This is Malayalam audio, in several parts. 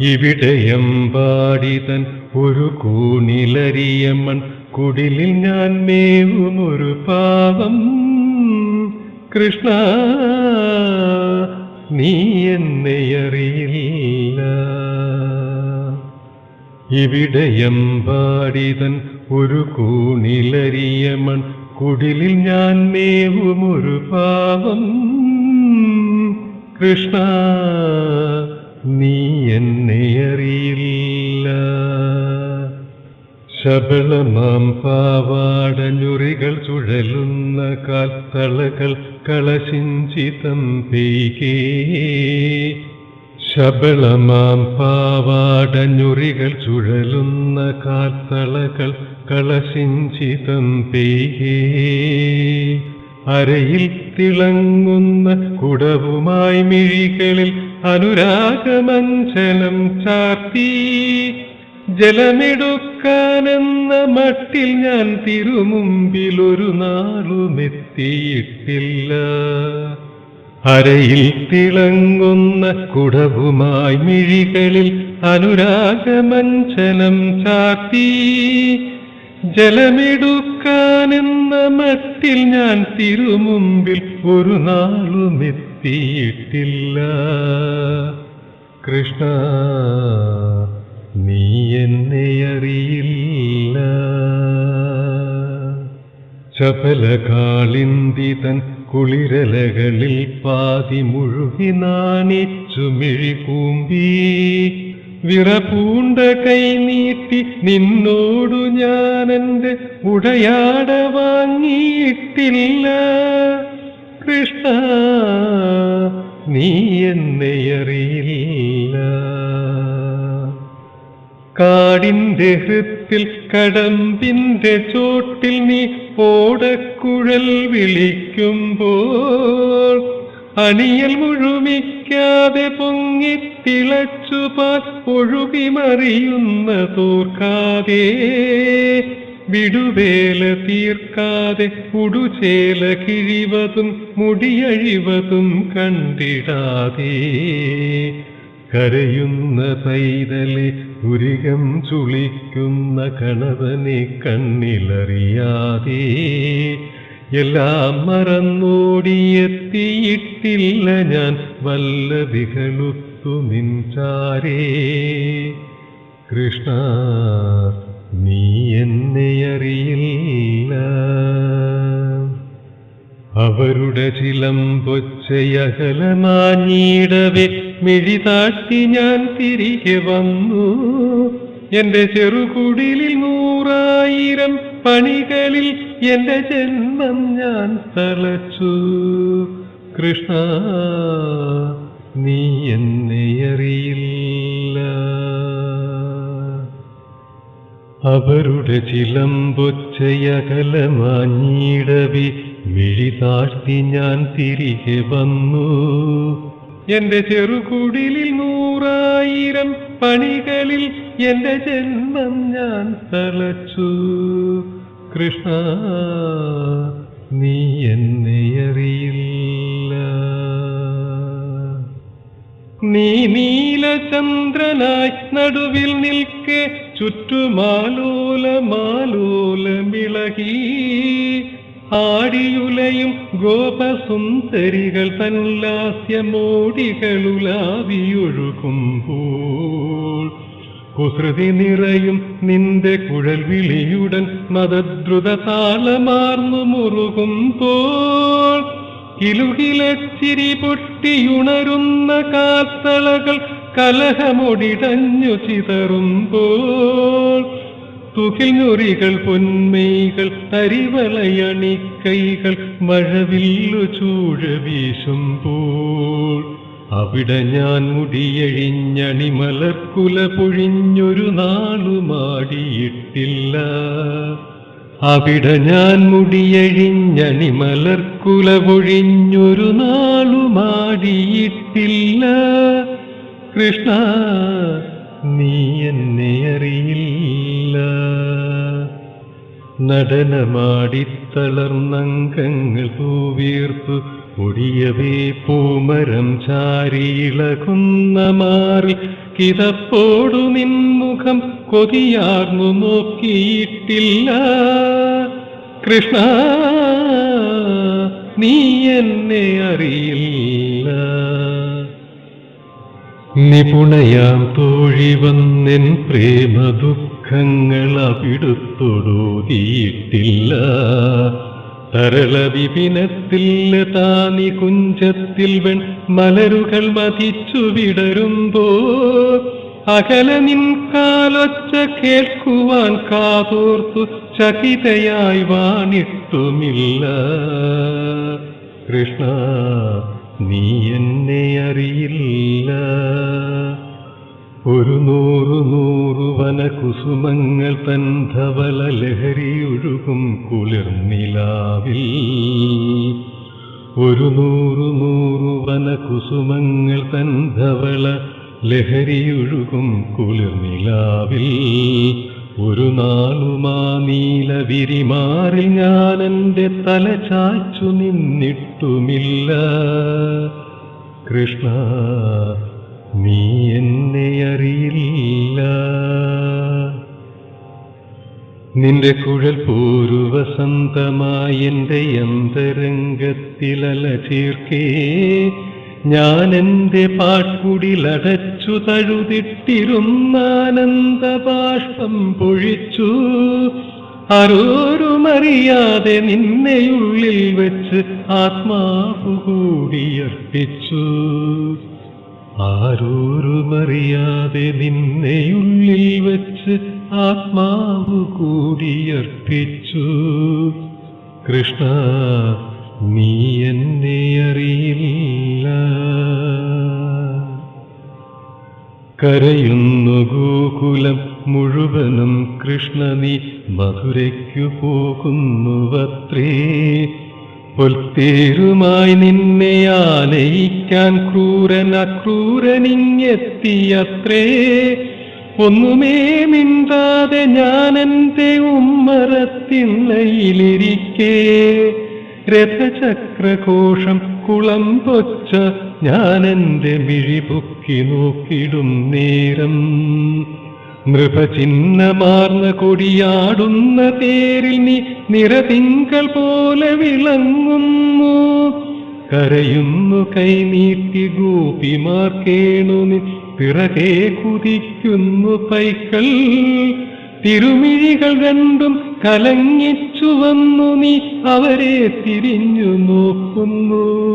ഇവിടെയമ്പാടിതൻ ഒരു കൂണിലരിയമ്മൺ കുടിലിൽ ഞാൻ മേവും ഒരു പാവം. കൃഷ്ണ നീ എന്നെ അറിയില്ല. ഇവിടെയമ്പാടിതൻ ഒരു കൂണിലരിയമൺ കുടിലിൽ ഞാൻ മേവും ഒരു പാവം. കൃഷ്ണ നീ എന്നെ അറിയില്ല. ശബളമാം പാവാടഞ്ഞുറികൾ ചുഴലുന്ന കാൽത്തളകൾ കളശിഞ്ചിതം പെയ്കേ ശബളമാം പാവാടഞ്ഞുറികൾ ചുഴലുന്ന കാൽത്തളകൾ കളശിഞ്ചിതം പെയ്കേ അരയിൽ തിളങ്ങുന്ന കുടവുമായി മിഴികളിൽ അനുരാഗമഞ്ചനം ചാർത്തി. ജലമെടുക്കാനെന്ന മട്ടിൽ ഞാൻ തിരുമുമ്പിൽ ഒരു നാളും എത്തിയിട്ടില്ല അരയിൽ തിളങ്ങുന്ന കുടവുമായി മിഴികളിൽ അനുരാഗമഞ്ചലം ചാർത്തി. ജലമെടുക്കാനെന്ന മട്ടിൽ ഞാൻ തിരുമുമ്പിൽ ഒരു നാളും എത്തിയിട്ടില്ല കൃഷ്ണ നീ എന്നെ അറിയില്ല. ചപല കാളിന്തിതൻ കുളിരലകളിൽ പാതി മുഴുകി നാണിച്ചു മിഴികൂമ്പി വിറപൂണ്ട കൈ നീട്ടി നിന്നോടു ഞാനെന്റെ ഉടയാട വാങ്ങിയിട്ടില്ല. കൃഷ്ണ നീ എന്നെ അറിയില്ല. കാടിന്റെ ഹൃത്തിൽ കടമ്പിന്റെ ചോട്ടിൽ നീ ഓടക്കുഴൽ വിളിക്കുമ്പോൾ അണിയൽ മുഴുമിക്കാതെ പൊങ്ങിത്തിളച്ചു പാൽ ഒഴുകി മറിയുന്ന തോർക്കാതെ വിടുവേല തീർക്കാതെ ഉടുചേല കിഴിവതും മുടിയഴിവതും കണ്ടിടാതെ. കരയുന്ന പൈതലെ ഉരികം ചുളിക്കുന്ന കണവനെ കണ്ണിലറിയാതെ. എല്ലാം മറന്നോടിയെത്തിയിട്ടില്ല ഞാൻ വല്ല വികളുത്തു നിൻചാരേ കൃഷ്ണ നീ എന്നെ അറിയില്ല. അവരുടെ ചിലമ്പൊച്ചയകലമാഞ്ഞിടവെ മിഴി താട്ടി ഞാൻ തിരികെ വന്നു. എന്റെ ചെറുകുടിലിൽ നൂറായിരം പണികളിൽ എന്റെ ജന്മം ഞാൻ തളച്ചു. കൃഷ്ണ നീ എന്നെ അറിയില്ല. അവരുടെ ചിലമ്പൊച്ചയകലമാഞ്ഞിടവി മിഴി താഴ്ത്തി ഞാൻ തിരികെ വന്നു. എന്റെ ചെറുകുടിലിൽ നൂറായിരം പണികളിൽ എന്റെ ജന്മം ഞാൻ തളച്ചു. കൃഷ്ണ നീ എന്നെ അറിയില്ല. നീ നീലചന്ദ്രനായി നടുവിൽ നിൽക്കെ ചുറ്റുമാലോല മാലോല മിളകി ആടിയുലയും ഗോപസുന്ദരികൾ തല്ലാസ്യമോടികളുലാവിയൊഴുകുമ്പോൾ കുസൃതി നിറയും നിന്റെ കുഴൽ വിളിയുടൻ മതദ്രുത താളമാർന്നു മുറുകുമ്പോൾ കിലുകിലച്ചിരി പൊട്ടിയുണരുന്ന കാത്തളകൾ കലഹമൊടിടഞ്ഞു ചിതറുമ്പോൾ തുകിൽ ഞൊറികൾ പൊന്മൈകൾ തരിവളയണിക്കൈകൾ മഴവില്ലു ചൂഴ വീശുമ്പോൾ അവിടെ ഞാൻ മുടിയഴിഞ്ഞണിമലക്കുല പൊഴിഞ്ഞൊരു നാളുമാടിയിട്ടില്ല. അവിടെ ഞാൻ മുടിയഴിഞ്ഞണിമലർക്കുല പൊഴിഞ്ഞൊരു നാളുമാടിയിട്ടില്ല. കൃഷ്ണ നീ എന്നെ അറിയില്ല. നടനമാടി നടനമാടിത്തളർന്നങ്കങ്ങൾ പൂവീർത്തു ഒടിയവേ പൂമരം ചാരിയിളകുന്ന മാറി കിതപ്പോടു നിൻമുഖം കൊതിയാർന്നു നോക്കിയിട്ടില്ല. കൃഷ്ണ നീ എന്നെ അറിയില്ല. നിപുണയാം തോഴി വന്നെൻ പ്രേമ ദുഃഖങ്ങൾ അവിടുത്തൊടോതിയിട്ടില്ല തരള വിപിനത്തിൽ താനി കുഞ്ചത്തിൽ വെൺ മലരുകൾ മതിച്ചു വിടരുമ്പോ അകല നിൻ കാലൊച്ച കേൾക്കുവാൻ കാതോർത്തു ചകിതയായി വാണിട്ടുമില്ല. കൃഷ്ണ നീ എന്നെ അറിയില്ല. ഒരു നൂറു നൂറു വനകുസുമങ്ങൾ തൻ ധവല ലഹരിയൊഴുകും കുളിർനിലാവിൽ ഒരു നൂറു നൂറു വനകുസുമങ്ങൾ തൻ ധവള ലഹരിയൊഴുകും കുളിർനിലാവിൽ ഒരു നാളുമാ നീല വിരിമാറിൽ ഞാൻ എന്റെ തല ചാച്ചു നിന്നിട്ടുമില്ല. കൃഷ്ണ നീ എന്നെ അറിയില്ല. നിന്റെ കുഴൽ പൂരു വസന്തമായി എന്റെ അന്തരംഗത്തിലല ചേർക്കേ. ഞാൻ എന്റെ പാട്ടുടിലടച്ചു തഴുതിട്ടിരുന്നാനന്ദ ബാഷ്പം പൊഴിച്ചു. ആരോരുമറിയാതെ നിന്നെയുള്ളിൽ വെച്ച് ആത്മാവു കൂടിയർപ്പിച്ചു. ആരോരുമറിയാതെ നിന്നെയുള്ളിൽ വെച്ച് ആത്മാവു കൂടിയർപ്പിച്ചു. കൃഷ്ണ നീ എന്നെ അറിയില്ല. കരയുന്നു ഗോകുലം മുഴുവനും കൃഷ്ണ നീ മധുരയ്ക്കു പോകുന്നുവത്രേ പൊൽത്തേരുമായി നിന്നെ ആനയിക്കാൻ ക്രൂരൻ അക്രൂരനിങ്ങെത്തിയത്രേ ഒന്നുമേ മിണ്ടാതെ ഞാൻ എന്റെ ഉമ്മറത്തിണ്ണയിലിരിക്കേ രഥചക്രഘോഷം കുളം പൊച്ച ഞാൻ എന്റെ മിഴിപൊക്കി നോക്കിടും നേരം. നൃപചിഹ്നമാർന്ന കൊടിയാടുന്ന തേരിൽ നീ നിറതിങ്കൾ പോലെ വിളങ്ങുന്നു. കരയുന്നു കൈനീട്ടി ഗോപിമാർ കേണു നീ പിറകെ കുതിക്കുന്നു പൈക്കൾ തിരുമിഴികൾ രണ്ടും കലങ്ങിച്ചു വന്നു നീ അവരെ തിരിഞ്ഞു നോക്കുന്നു.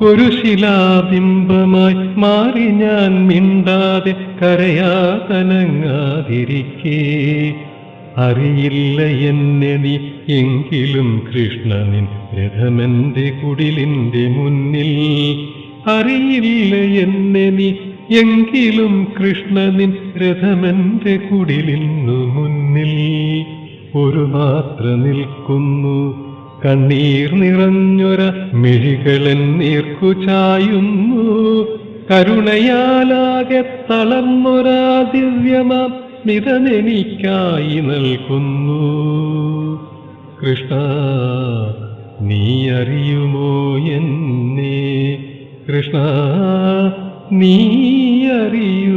ഒരു ശിലാബിംബമായി മാറി ഞാൻ മിണ്ടാതെ കരയാതനങ്ങാതിരിക്കേ. അറിയില്ല എന്നെ നീ എങ്കിലും കൃഷ്ണനിൻ രഥമെന്റെ കുടിലിന്റെ മുന്നിൽ. അറിയില്ല എന്നെ നീ എങ്കിലും കൃഷ്ണനിൻ രഥമെന്റെ കുടിലിന്നു മുന്നിൽ. ഒരു മാത്ര നിൽക്കുന്നു. കണ്ണീർ നിറഞ്ഞൊര മിഴികളൻ നീർക്കു ചായുന്നു. കരുണയാലാകെ തളർന്നൊരാ ദിവ്യമാം സ്മിതനെനിക്കായി നൽകുന്നു. കൃഷ്ണ നീ അറിയുമോ എന്നെ? കൃഷ്ണ നീ അറിയുമോ